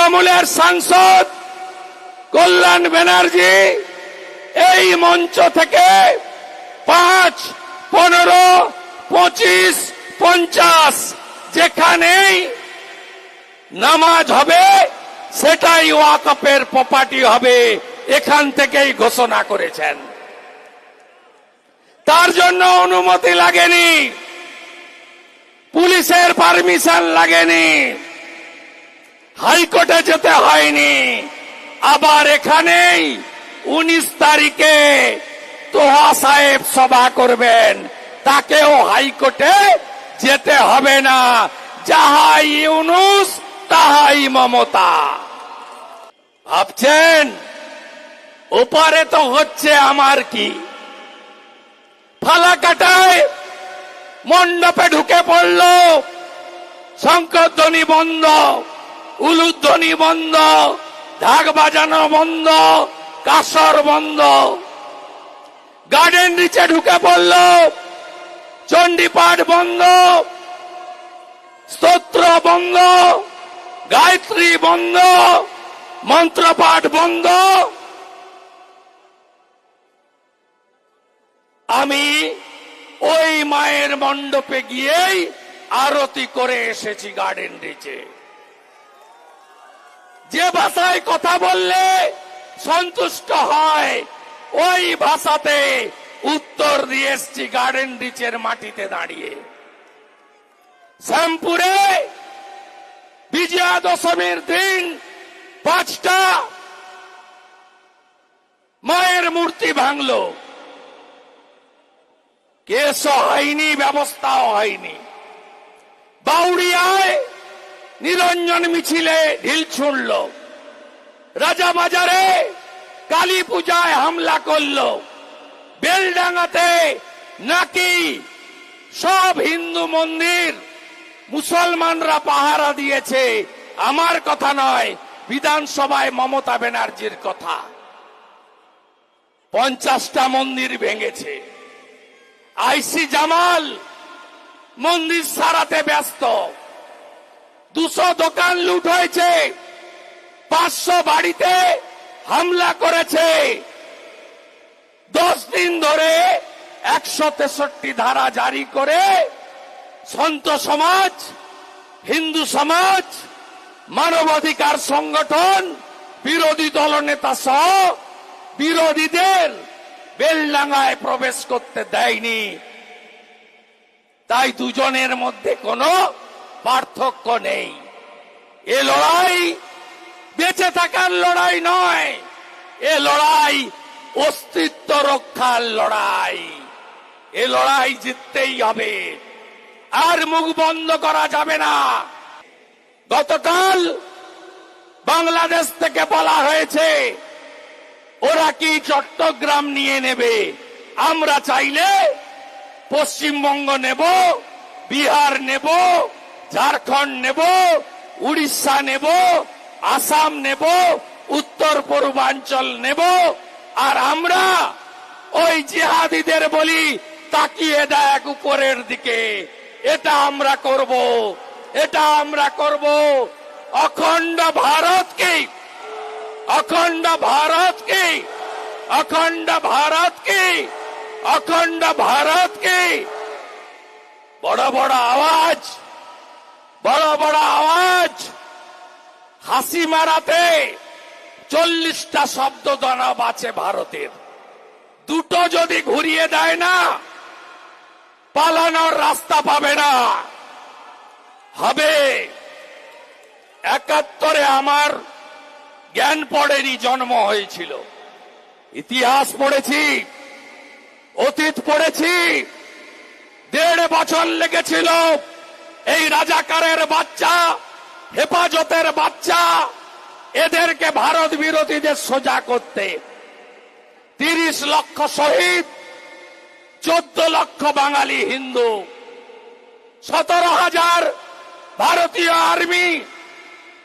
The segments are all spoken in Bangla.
তৃণমূলের সাংসদ কল্যাণ ব্যানার্জি, এই মঞ্চ থেকে পাঁচ, পনেরো, পঁচিশ, পঞ্চাশ, যেখানেই নামাজ হবে, সেটাই ওয়াকফের প্রপার্টি হবে, এখান থেকেই ঘোষণা করেছেন। তার জন্য অনুমতি লাগেনি, পুলিশের পারমিশন লাগেনি। হাইকোর্টে যেতে হয়নি। আবার এখানেই উনিশ তারিখে তোহা সাহেব সভা করবেন। তাকেও হাইকোর্টে যেতে হবে না। যাহাই ইউনুস, তাহাই মমতা। ভাবছেন? ওপারে তো হচ্ছে আমার কি? ফালাকাটায় মণ্ডপে ঢুকে পড়ল শঙ্করধ্বনি বন্ধ। উলুধ্বনি বন্ধ, ঢাক বাজানো বন্ধ, কাসর বন্ধ। গার্ডেন নিচে ঢুকে পড়ল, চণ্ডীপাঠ বন্ধ, স্তোত্র বন্ধ, গায়ত্রী বন্ধ, মন্ত্রপাঠ বন্ধ। আমি ওই মায়ের মণ্ডপে গিয়েই আরতি করে এসেছি গার্ডেন রিচে। যে ভাষায় কথা বললে সন্তুষ্ট হয়, ওই ভাষাতে উত্তর দিয়ে এসছি গার্ডেন রিচের মাটিতে দাঁড়িয়ে। শ্যামপুরে বিজয়া দশমীর দিন পাঁচটা মায়ের মূর্তি ভাঙলো। কেসও হয়নি, ব্যবস্থাও হয়নি। বাউরিয়ায় নিরঞ্জন মিছিলে ঢিল ছুড়ল। রাজা বাজারে কালী পূজায় হামলা করল। বেলডাঙ্গাতে নাকি সব হিন্দু মন্দির মুসলমানরা পাহারা দিয়েছে? আমার কথা নয়, বিধানসভায় মমতা ব্যানার্জির কথা। পঞ্চাশটা মন্দির ভেঙেছে। আইসি জামাল মন্দির সারাতে ব্যস্ত। দুশো দোকান লুট হয়েছে। পাঁচশো বাড়িতে হামলা করেছে। দশ দিন ধরে একশো তেষট্টি ধারা জারি করে সন্ত সমাজ, হিন্দু সমাজ, মানবাধিকার সংগঠন, বিরোধী দলনেতা সহ বিরোধীদের বেলডাঙ্গায় প্রবেশ করতে দেয়নি। তাই দুজনের মধ্যে কোনো পার্থক্য নেই। এ লড়াই বেঁচে থাকার লড়াই নয়, এ লড়াই অস্তিত্ব রক্ষার লড়াই। এ লড়াই জিততেই হবে, আর মুখ বন্ধ করা যাবে না। গতকাল বাংলাদেশ থেকে বলা হয়েছে, ওরা কি চট্টগ্রাম নিয়ে নেবে? আমরা চাইলে পশ্চিমবঙ্গ নেব, বিহার নেব ঝাড়খণ্ড নেব, উড়িষ্যা নেব, আসাম নেব, উত্তর পূর্বাঞ্চল নেব, আর আমরা ওই জিহাদিদের বলি, তাকিয়ে দেখ উপরের দিকে। এটা আমরা করব, এটা আমরা করব। অখণ্ড ভারতকে অখণ্ড ভারতকে অখণ্ড ভারতকে অখণ্ড ভারতকে। বড় বড় আওয়াজ। বড় বড় আওয়াজ। হাসি মারাতে চল্লিশটা শব্দ দানব আছে ভারতের। দুটো যদি ঘুরিয়ে দেয় না, পালানোর রাস্তা পাবে না। হবে একাত্তরে আমার জ্ঞান পড়েনি, জন্ম হয়েছিল। ইতিহাস পড়েছি, অতীত পড়েছি, দেড় বছর লেগেছিল। এই রাজাকারের বাচ্চা, হেফাজতের বাচ্চা, এদেরকে ভারত বিরোধীদের সোজা করতে, তিরিশ লক্ষ শহীদ, চোদ্দ লক্ষ বাঙালি হিন্দু, সতেরো হাজার ভারতীয় আর্মি,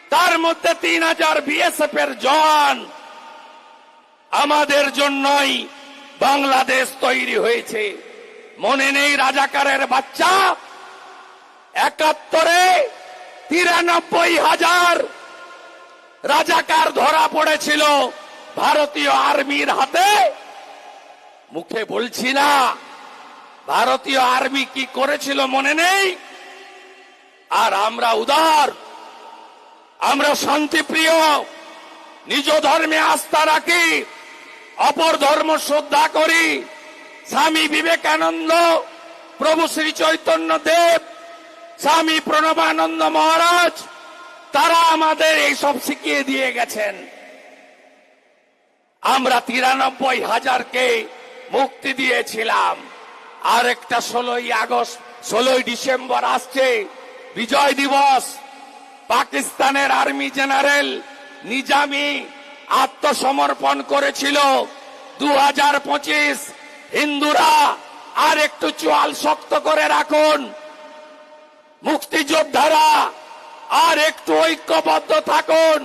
তার মধ্যে তিন হাজার বিএসএফ এর জওয়ান। আমাদের জন্যই বাংলাদেশ তৈরি হয়েছে। মনে নেই রাজাকারের বাচ্চা একাত্তরে তিরানব্বই হাজার রাজাকার ধরা পড়েছিল ভারতীয় আর্মির হাতে। মুখে বলছি না, ভারতীয় আর্মি কি করেছিল মনে নেই? আর আমরা উদার, আমরা শান্তিপ্রিয়, নিজ ধর্মে আস্থা রাখি, অপর ধর্ম শ্রদ্ধা করি। স্বামী বিবেকানন্দ, প্রভু শ্রী চৈতন্য দেব স্বামী প্রণবানন্দ মহারাজ, তারা আমাদের এইসব শিখিয়ে দিয়ে গেছেন। আমরা তিরানব্বই হাজারকে মুক্তি দিয়েছিলাম। আর একটা ষোলোই আগস্ট, ষোলোই ডিসেম্বর আসছে, বিজয় দিবস। পাকিস্তানের আর্মি জেনারেল নিজামি আত্মসমর্পণ করেছিল। দু হাজার পঁচিশ, হিন্দুরা আর একটু চোয়াল শক্ত করে রাখুন। মুক্তিযোদ্ধারা, আর একটু ঐক্যবদ্ধ থাকুন।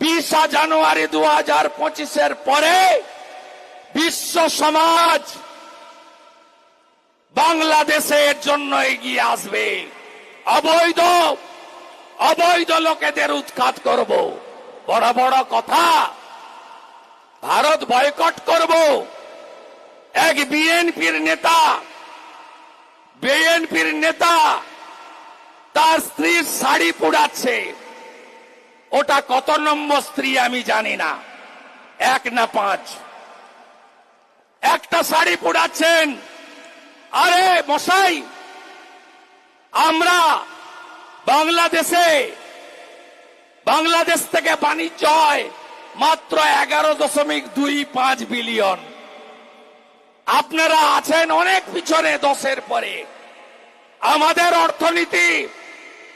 বিশা জানুয়ারি দু হাজার পঁচিশের পরে বিশ্ব সমাজ বাংলাদেশের জন্য এগিয়ে আসবে। অবৈধ অবৈধ লোকেদের উৎখাত করব। বড় বড় কথা, ভারত বয়কট করব। এক বিএনপির নেতা বিএনপির নেতা তার স্ত্রীর শাড়ি পুড়াচ্ছে। ওটা কত নম্বর স্ত্রী আমি জানি না। এক না পাঁচ। একটা শাড়ি পুড়াচ্ছেন। আরে মশাই, আমরা বাংলাদেশে, বাংলাদেশ থেকে বাণিজ্য হয় মাত্র এগারো দশমিক দুই পাঁচ বিলিয়ন। আপনারা আছেন অনেক পিছনে দশের পরে। আমাদের অর্থনীতি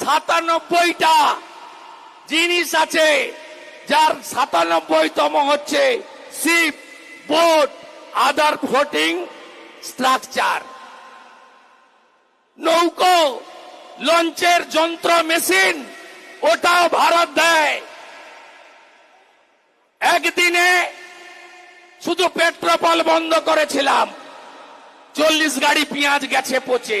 সাতানব্বইটা জিনিস আছে, যার সাতানব্বইতম হচ্ছে ship board other voting structure. নৌকো, লঞ্চের যন্ত্র, মেশিন, ওটাও ভারত দেয়। একদিনে শুধু পেট্রোপল বন্ধ করেছিলাম, চল্লিশ গাড়ি পেঁয়াজ গেছে পচে।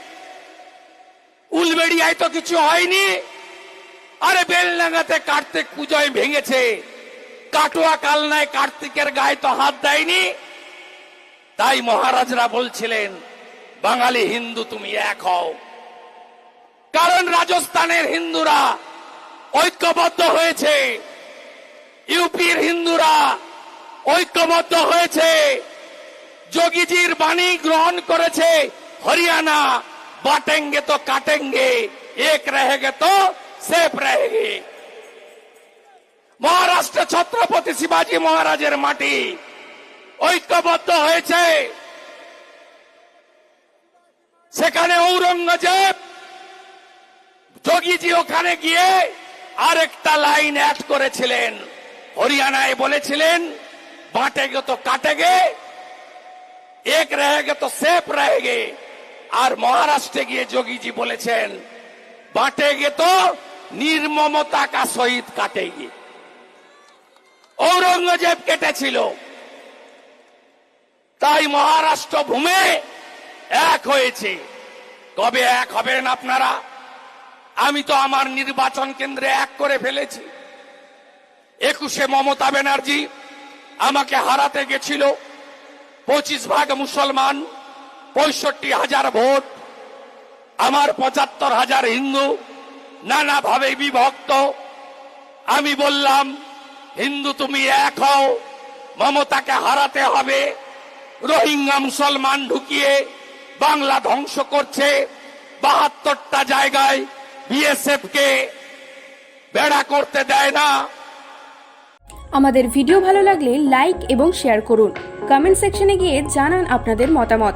উলবেড়িয়ায় তো কিছু হয়নি। আরে বেলনাগাতে কার্তিক পুজোয় ভেঙেছে। কাটোয়া কালনায় কার্তিকের গায়ে তো হাত দেয়নি। তাই মহারাজরা বলছিলেন, বাঙালি হিন্দু তুমি এক হও। কারণ রাজস্থানের হিন্দুরা ঐক্যবদ্ধ হয়েছে। ইউপির হিন্দুরা ঐক্যবদ্ধ হয়েছে। যোগীজির বাণী গ্রহণ করেছে হরিয়ানা। বাটেঙ্গে তো কাটেঙ্গে এক रहेगे তো সেফ रहेगे মহারাষ্ট্র ছত্রপতি শিবাজী মহারাজের মাটি ঐক্যবদ্ধ হয়েছে সেখানে ঔরঙ্গজেব যোগীজি ওখানে গিয়ে আরেকটা লাইন অ্যাড করেছিলেন হরিয়ানায় বলেছিলেন বাঁটেগে তো কাটেগে এক रहेगे তো সেফ रहेगे আর মহারাষ্ট্রে গিয়ে যোগীজি বলেছেন বাঁটেগে তো নির্মমতা কা শহীদ কাটে গিয়ে ঔরঙ্গজেব কেটেছিল। তাই মহারাষ্ট্র ভূমে এক হয়েছে। কবে এক হবেন আপনারা? আমি তো আমার নির্বাচন কেন্দ্রে এক করে ফেলেছি। একুশে মমতা ব্যানার্জি আমাকে হারাতে গেছিল। পঁচিশ ভাগ মুসলমান পঁয়ষট্টি হাজার ভোট, আমার পঁচাত্তর হাজার হিন্দু নানাভাবে বিভক্ত। আমি বললাম, হিন্দু তুমি এক হও, মমতাকে হারাতে হবে, রোহিঙ্গা মুসলমান ঢুকিয়ে বাংলা ধ্বংস করছে বাহাত্তরটা জায়গায় বিএসএফ কে বেড়া করতে দেয় না। আমাদের ভিডিও ভালো লাগলে লাইক এবং শেয়ার করুন। কমেন্ট সেকশনে গিয়ে জানান আপনাদের মতামত।